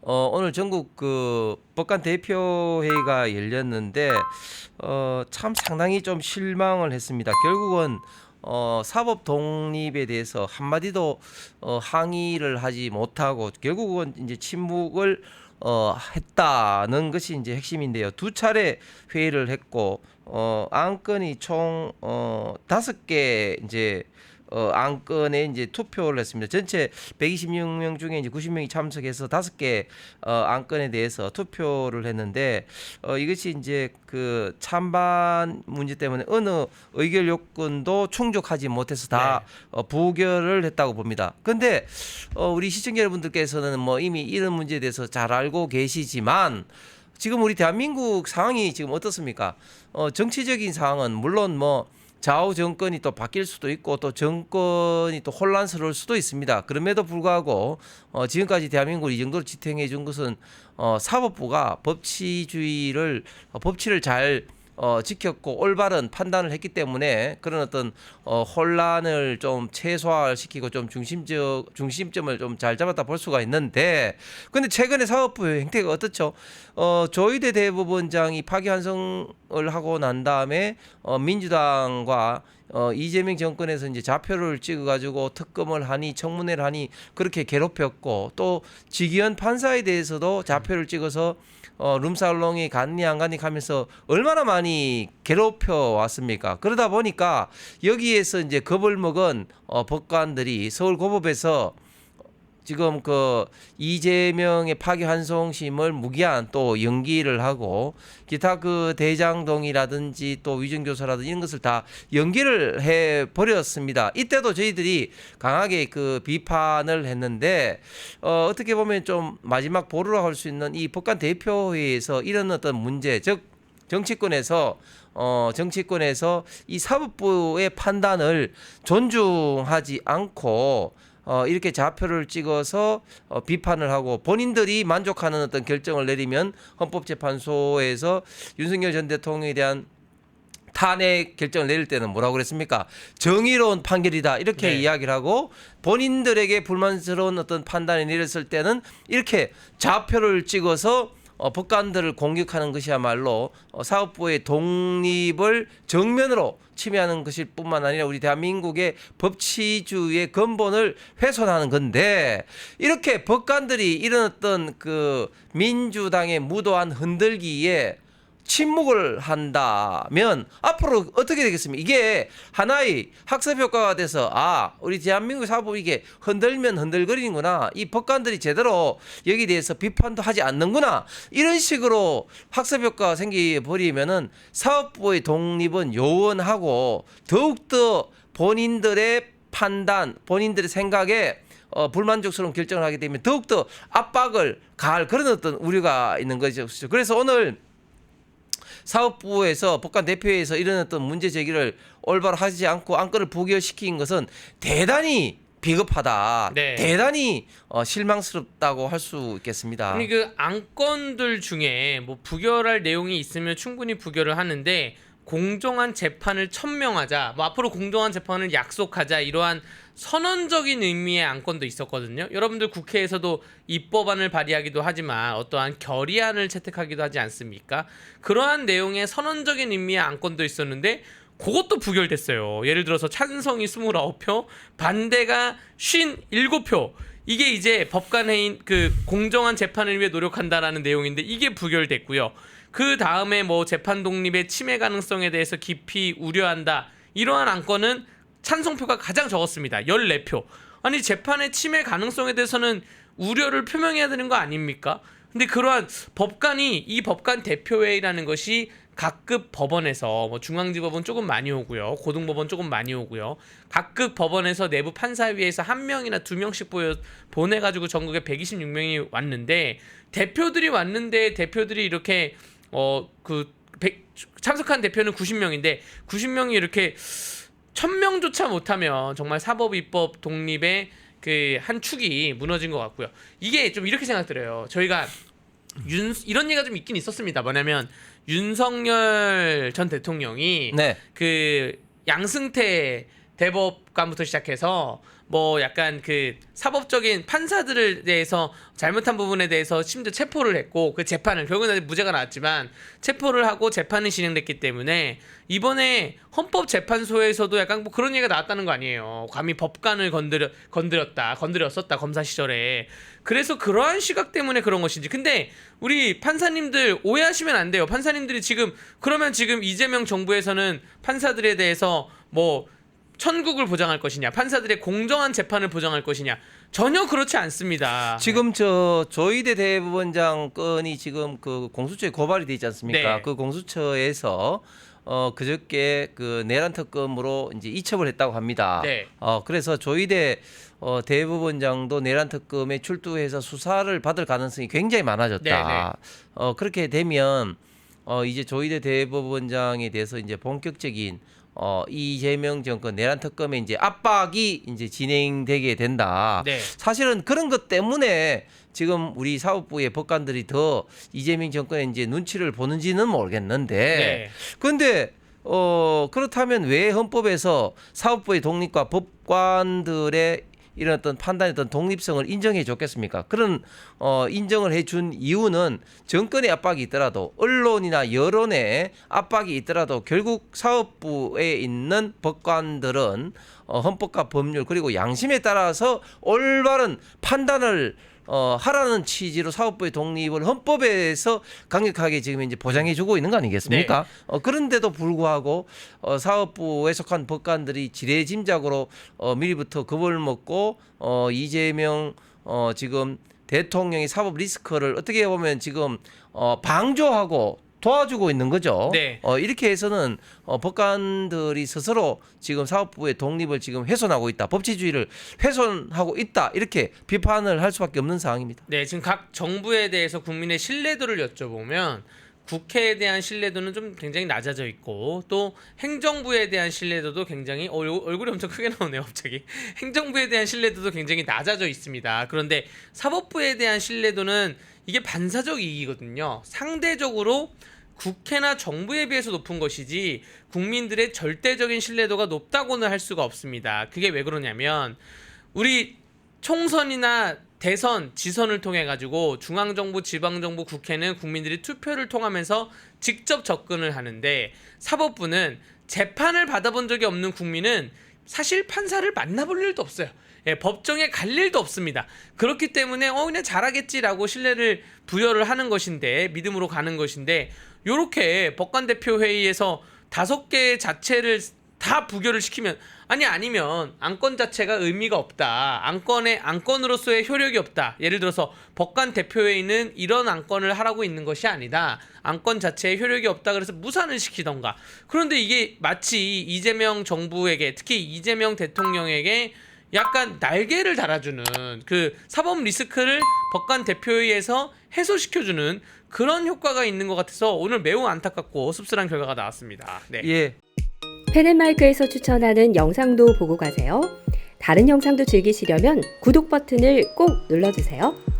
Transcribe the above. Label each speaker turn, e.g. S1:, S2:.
S1: 어, 오늘 전국 그 법관 대표 회의가 열렸는데 어, 참 상당히 좀 실망을 했습니다. 결국은 어, 사법 독립에 대해서 한마디도 어, 항의를 하지 못하고 결국은 이제 침묵을 어, 했다는 것이 이제 핵심인데요. 두 차례 회의를 했고 어, 안건이 총 어, 다섯 개 이제 어, 안건에 이제 투표를 했습니다. 전체 126명 중에 이제 90명이 참석해서 다섯 개 어, 안건에 대해서 투표를 했는데 어, 이것이 이제 그 찬반 문제 때문에 어느 의결 요건도 충족하지 못해서 다 어, 부결을 했다고 봅니다. 근데 어, 우리 시청자 여러분들께서는 뭐 이미 이런 문제에 대해서 잘 알고 계시지만 지금 우리 대한민국 상황이 지금 어떻습니까? 어, 정치적인 상황은 물론 뭐 좌우 정권이 또 바뀔 수도 있고 또 정권이 또 혼란스러울 수도 있습니다. 그럼에도 불구하고 어, 지금까지 대한민국을 이 정도로 지탱해 준 것은 어, 사법부가 법치주의를 어, 법치를 잘 어, 지켰고 올바른 판단을 했기 때문에 그런 어떤 어, 혼란을 좀 최소화시키고 좀 중심적 중심점을 좀 잘 잡았다 볼 수가 있는데 근데 최근에 사법부 행태가 어떻죠? 어, 조희대 대법원장이 파기환송을 하고 난 다음에 어, 민주당과 어, 이재명 정권에서 이제 좌표를 찍어가지고 특검을 하니 청문회를 하니 그렇게 괴롭혔고 또 지기현 판사에 대해서도 좌표를 찍어서 어, 룸살롱이 갔니 안 갔니 하면서 얼마나 많이 괴롭혀 왔습니까? 그러다 보니까 여기에서 이제 겁을 먹은 어, 법관들이 서울 고법에서 지금 그 이재명의 파기환송심을 무기한 또 연기를 하고 기타 그 대장동이라든지 또 위정교사라든지 이런 것을 다 연기를 해 버렸습니다. 이때도 저희들이 강하게 그 비판을 했는데 어, 어떻게 보면 좀 마지막 보루라 할 수 있는 이 법관 대표회에서 이런 어떤 문제 즉 정치권에서 어 정치권에서 이 사법부의 판단을 존중하지 않고 어 이렇게 좌표를 찍어서 어 비판을 하고 본인들이 만족하는 어떤 결정을 내리면 헌법재판소에서 윤석열 전 대통령에 대한 탄핵 결정을 내릴 때는 뭐라고 그랬습니까? 정의로운 판결이다 이렇게
S2: 네.
S1: 이야기를 하고 본인들에게 불만스러운 어떤 판단을 내렸을 때는 이렇게 좌표를 찍어서 어, 법관들을 공격하는 것이야말로 어, 사법부의 독립을 정면으로 침해하는 것일 뿐만 아니라 우리 대한민국의 법치주의의 근본을 훼손하는 건데 이렇게 법관들이 이런 어떤 그 민주당의 무도한 흔들기에 침묵을 한다면 앞으로 어떻게 되겠습니까? 이게 하나의 학습 효과가 돼서 아 우리 대한민국 사법이 이게 흔들면 흔들거리는구나 이 법관들이 제대로 여기 대해서 비판도 하지 않는구나 이런 식으로 학습 효과가 생기 버리면은 사법부의 독립은 요원하고 더욱더 본인들의 판단 본인들의 생각에 어, 불만족스러운 결정을 하게 되면 더욱더 압박을 가할 그런 어떤 우려가 있는 거죠. 그래서 오늘 사업부에서 법관 이런 어떤 문제 제기를 올바로 하지 않고 안건을 부결시킨 것은 대단히 비겁하다.
S2: 네.
S1: 대단히 어, 실망스럽다고 할 수 있겠습니다.
S2: 아니 그 안건들 중에 뭐 부결할 내용이 있으면 충분히 부결을 하는데 공정한 재판을 천명하자, 뭐 앞으로 공정한 재판을 약속하자 이러한 선언적인 의미의 안건도 있었거든요. 여러분들 국회에서도 입법안을 발의하기도 하지만 어떠한 결의안을 채택하기도 하지 않습니까? 그러한 내용의 선언적인 의미의 안건도 있었는데 그것도 부결됐어요. 예를 들어서 찬성이 29표, 반대가 57표. 이게 이제 법관회의 그 공정한 재판을 위해 노력한다라는 내용인데 이게 부결됐고요. 그 다음에 뭐 재판 독립의 침해 가능성에 대해서 깊이 우려한다. 이러한 안건은 찬성표가 가장 적었습니다. 14표. 아니 재판의 침해 가능성에 대해서는 우려를 표명해야 되는 거 아닙니까? 근데 그러한 법관이 이 법관 대표회의라는 것이 각급 법원에서 뭐 중앙지법은 조금 많이 오고요. 고등법원 조금 많이 오고요. 각급 법원에서 내부 판사위에서 한 명이나 두 명씩 보여 보내 가지고 전국에 126명이 왔는데 대표들이 왔는데 대표들이 이렇게 어그 참석한 대표는 90명인데 90명이 이렇게 1000명조차 못하면 정말 사법 입법 독립의 그 한 축이 무너진 것 같고요. 이게 좀 이렇게 생각 들어요. 저희가 윤 이런 얘기가 좀 있긴 있었습니다. 뭐냐면 윤석열 전 대통령이
S1: 네.
S2: 그 양승태 대법관부터 시작해서 뭐 약간 그 사법적인 판사들에 대해서 잘못한 부분에 대해서 심지어 체포를 했고 그 재판을 결국은 무죄가 나왔지만 체포를 하고 재판이 진행됐기 때문에 이번에 헌법재판소에서도 약간 뭐 그런 얘기가 나왔다는 거 아니에요. 감히 법관을 건드려 건드렸다, 건드렸었다 검사 시절에. 그래서 그러한 시각 때문에 그런 것인지. 근데 우리 판사님들 오해하시면 안 돼요. 판사님들이 지금 그러면 지금 이재명 정부에서는 판사들에 대해서 뭐 천국을 보장할 것이냐, 판사들의 공정한 재판을 보장할 것이냐 전혀 그렇지 않습니다.
S1: 지금 저 조희대 대법원장 건이 지금 그 공수처에 고발이 돼 있지 않습니까?
S2: 네.
S1: 그 공수처에서 어 그저께 그 내란 특검으로 이제 이첩을 했다고 합니다.
S2: 네.
S1: 어 그래서 조희대 어 대법원장도 내란 특검에 출두해서 수사를 받을 가능성이 굉장히 많아졌다.
S2: 네, 네.
S1: 어 그렇게 되면 어 이제 조희대 대법원장에 대해서 이제 본격적인 어 이재명 정권 내란 특검에 이제 압박이 이제 진행되게 된다.
S2: 네.
S1: 사실은 그런 것 때문에 지금 우리 사법부의 법관들이 더 이재명 정권의 이제 눈치를 보는지는 모르겠는데
S2: 네.
S1: 근데 어 그렇다면 왜 헌법에서 사법부의 독립과 법관들의 이런 어떤 판단의 어떤 독립성을 인정해 줬겠습니까? 그런 어 인정을 해준 이유는 정권의 압박이 있더라도 언론이나 여론의 압박이 있더라도 결국 사법부에 있는 법관들은 어 헌법과 법률 그리고 양심에 따라서 올바른 판단을 어 하라는 취지로 사법부의 독립을 헌법에서 강력하게 지금 이제 보장해 주고 있는 거 아니겠습니까? 어 그런데도 불구하고 어 사법부에 속한 법관들이 지레짐작으로 어 미리부터 겁을 먹고 어 이재명 어 지금 대통령의 사법 리스크를 어떻게 보면 지금 어 방조하고 도와주고 있는 거죠.
S2: 네.
S1: 어 이렇게 해서는 어 법관들이 스스로 지금 사법부의 독립을 지금 훼손하고 있다. 법치주의를 훼손하고 있다. 이렇게 비판을 할 수밖에 없는 상황입니다.
S2: 네, 지금 각 정부에 대해서 국민의 신뢰도를 여쭤보면 국회에 대한 신뢰도는 좀 굉장히 낮아져 있고 또 행정부에 대한 신뢰도도 굉장히 어, 얼굴이 엄청 크게 나오네요 갑자기 행정부에 대한 신뢰도도 굉장히 낮아져 있습니다 그런데 사법부에 대한 신뢰도는 이게 반사적 이익이거든요 상대적으로 국회나 정부에 비해서 높은 것이지 국민들의 절대적인 신뢰도가 높다고는 할 수가 없습니다 그게 왜 그러냐면 우리 총선이나 대선, 지선을 통해 가지고 중앙 정부, 지방 정부, 국회는 국민들이 투표를 통하면서 직접 접근을 하는데 사법부는 재판을 받아본 적이 없는 국민은 사실 판사를 만나볼 일도 없어요. 예, 법정에 갈 일도 없습니다. 그렇기 때문에 어 그냥 잘하겠지라고 신뢰를 부여를 하는 것인데 믿음으로 가는 것인데 요렇게 법관 대표 회의에서 다섯 개 자체를 다 부결을 시키면 아니 아니면 안건 자체가 의미가 없다. 안건의 안건으로서의 효력이 없다. 예를 들어서 법관 대표회의는 이런 안건을 하라고 있는 것이 아니다. 안건 자체에 효력이 없다. 그래서 무산을 시키던가. 그런데 이게 마치 이재명 정부에게 특히 이재명 대통령에게 약간 날개를 달아주는 그 사법 리스크를 법관 대표회의에서 해소시켜주는 그런 효과가 있는 것 같아서 오늘 매우 안타깝고 씁쓸한 결과가 나왔습니다. 네.
S1: 예.
S3: 펜앤마이크에서 추천하는 영상도 보고 가세요. 다른 영상도 즐기시려면 구독 버튼을 꼭 눌러주세요.